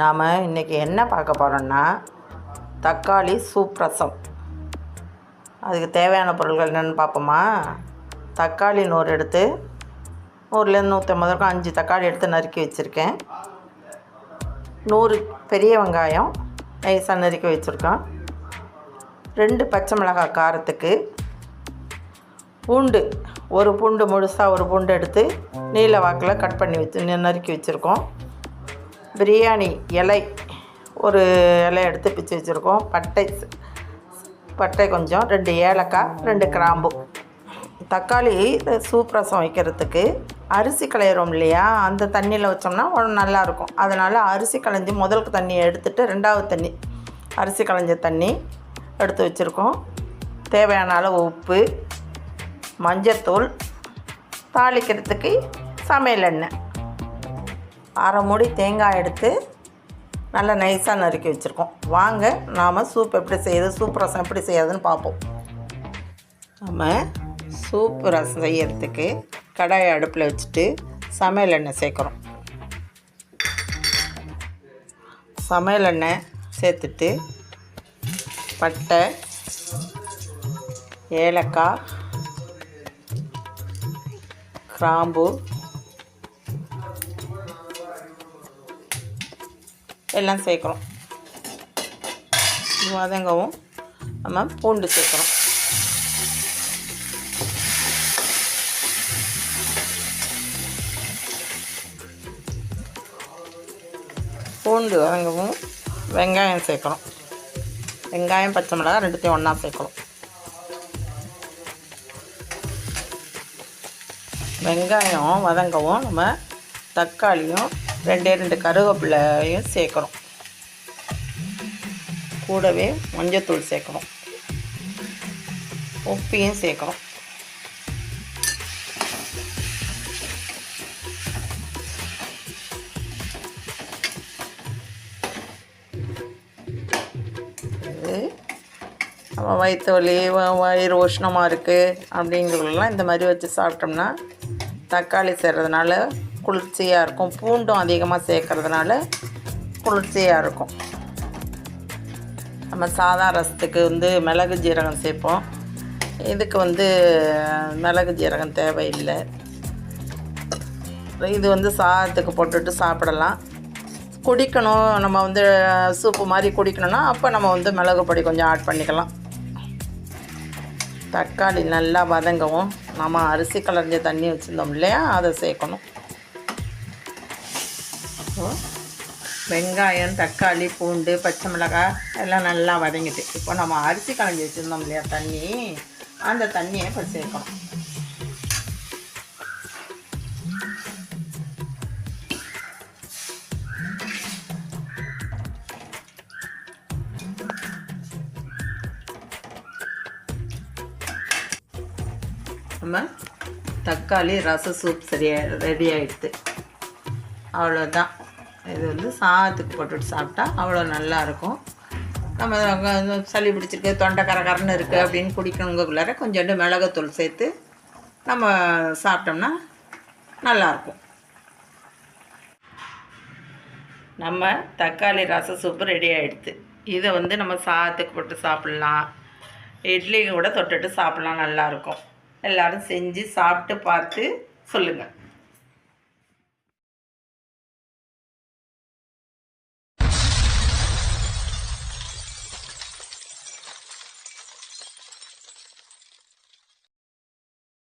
நாம் இன்றைக்கி என்ன பார்க்க போகிறோன்னா தக்காளி சூப் ரசம். அதுக்கு தேவையான பொருட்கள் என்னென்னு பார்ப்போமா? தக்காளி நூறு எடுத்து நூறுலேருந்து நூற்றம்பது இருக்கும். அஞ்சு தக்காளி எடுத்து நறுக்கி வச்சுருக்கேன். நூறு பெரிய வெங்காயம் நைஸாக நறுக்கி வச்சுருக்கோம். ரெண்டு பச்சை மிளகாய் காரத்துக்கு பூண்டு ஒரு பூண்டு முழுசாக ஒரு பூண்டு எடுத்து நீல வாக்கில் கட் பண்ணி வச்சு நறுக்கி வச்சுருக்கோம். பிரியாணி இலை ஒரு இலை எடுத்து பிச்சு வச்சுருக்கோம். பட்டை பட்டை கொஞ்சம் ரெண்டு ஏலக்காய் ரெண்டு கிராம்பு. தக்காளி சூப் ரசம் வைக்கிறதுக்கு அரிசி களையிறோம் இல்லையா? அந்த தண்ணியில் வச்சோம்னா நல்லாயிருக்கும் அதனால் அரிசி களைஞ்சி முதல் தண்ணியை எடுத்துட்டு ரெண்டாவது தண்ணி அரிசி களைஞ்ச தண்ணி எடுத்து வச்சுருக்கோம். தேவையான அளவு உப்பு மஞ்சத்தூள் தாளிக்கிறதுக்கு சமையல் எண்ணெய். அரை மூடி தேங்காய் எடுத்து நல்லா நைஸாக நறுக்கி வச்சுருக்கோம். வாங்க நாம் சூப் எப்படி செய்யுது சூப் ரசம் எப்படி செய்யறதுன்னு பார்ப்போம். நம்ம சூப் ரசம் செய்யறதுக்கு கடாயை அடுப்பில் வச்சுட்டு சமையல் எண்ணெய் சேர்க்குறோம். சமையல் எண்ணெய் சேர்த்துட்டு பட்டை ஏலக்காய் கிராம்பு எல்லாம் சேர்க்குறோம். வதங்கவும் நம்ம பூண்டு சேர்க்குறோம். பூண்டு வதங்கவும் வெங்காயம் சேர்க்குறோம். வெங்காயம் பச்சை மிளகாய் ரெண்டுத்தையும் ஒன்றா சேர்க்குறோம். வெங்காயம் வதங்கவும் நம்ம தக்காளியும் ரெண்டே ரெண்டு கருவேப்பிலையும் சேர்க்குறோம் கூடவே மஞ்சத்தூள் சேர்க்குறோம் உப்பையும் சேர்க்குறோம் இது நம்ம வயிற்று வலி வயிறு உஷ்ணமாக இருக்குது அப்படிங்கிறவங்களாம் இந்த மாதிரி வச்சு சாப்பிட்டோம்னா தக்காளி சேர்றதுனால குளிர்ச்சியாக இருக்கும். பூண்டும் அதிகமாக சேர்க்கறதுனால குளிர்ச்சியாக இருக்கும். நம்ம சாதா ரசத்துக்கு வந்து மிளகு ஜீரகம் சேர்ப்போம். இதுக்கு வந்து மிளகு ஜீரகம் தேவையில்லை. இது வந்து சாதத்துக்கு போட்டுட்டு சாப்பிடலாம். குடிக்கணும். நம்ம வந்து சூப்பு மாதிரி குடிக்கணும்னா அப்போ நம்ம வந்து மிளகு பொடி கொஞ்சம் ஆட் பண்ணிக்கலாம். தக்காளி நல்லா வதங்கவும். நம்ம அரிசி கலர்ந்த தண்ணி வச்சுருந்தோம் இல்லையா? அதை சேர்க்கணும். இப்போது வெங்காயம் தக்காளி பூண்டு பச்சை மிளகாய் எல்லாம் நல்லா வதங்கிட்டு. இப்போ நம்ம அரிசி கலஞ்சி வச்சுருந்தோம் இல்லையா தண்ணி? அந்த தண்ணியை இப்போ சேர்க்கணும். நம்ம தக்காளி ரச சூப் சரியா ரெடி ஆகிடுது அவ்வளோதான் இது வந்து சாதத்துக்கு போட்டுட்டு சாப்பிட்டா அவ்வளோ நல்லாயிருக்கும் நம்ம சளி பிடிச்சிருக்கு தொண்டை கரகரன்னு இருக்குது அப்படின்னு குடிக்கணுங்கக்குள்ளார கொஞ்சோண்டு மிளகுத்தூள் சேர்த்து நம்ம சாப்பிட்டோம்னா நல்லாயிருக்கும் நம்ம தக்காளி ரசம் சூப்பு ரெடி ஆகிடுது இதை வந்து நம்ம சாதத்துக்கு போட்டு சாப்பிட்லாம். இட்லிக்கு கூட தொட்டுட்டு சாப்பிட்லாம் நல்லாயிருக்கும் எல்லோரும் செஞ்சு சாப்பிட்டு பார்த்து சொல்லுங்கள்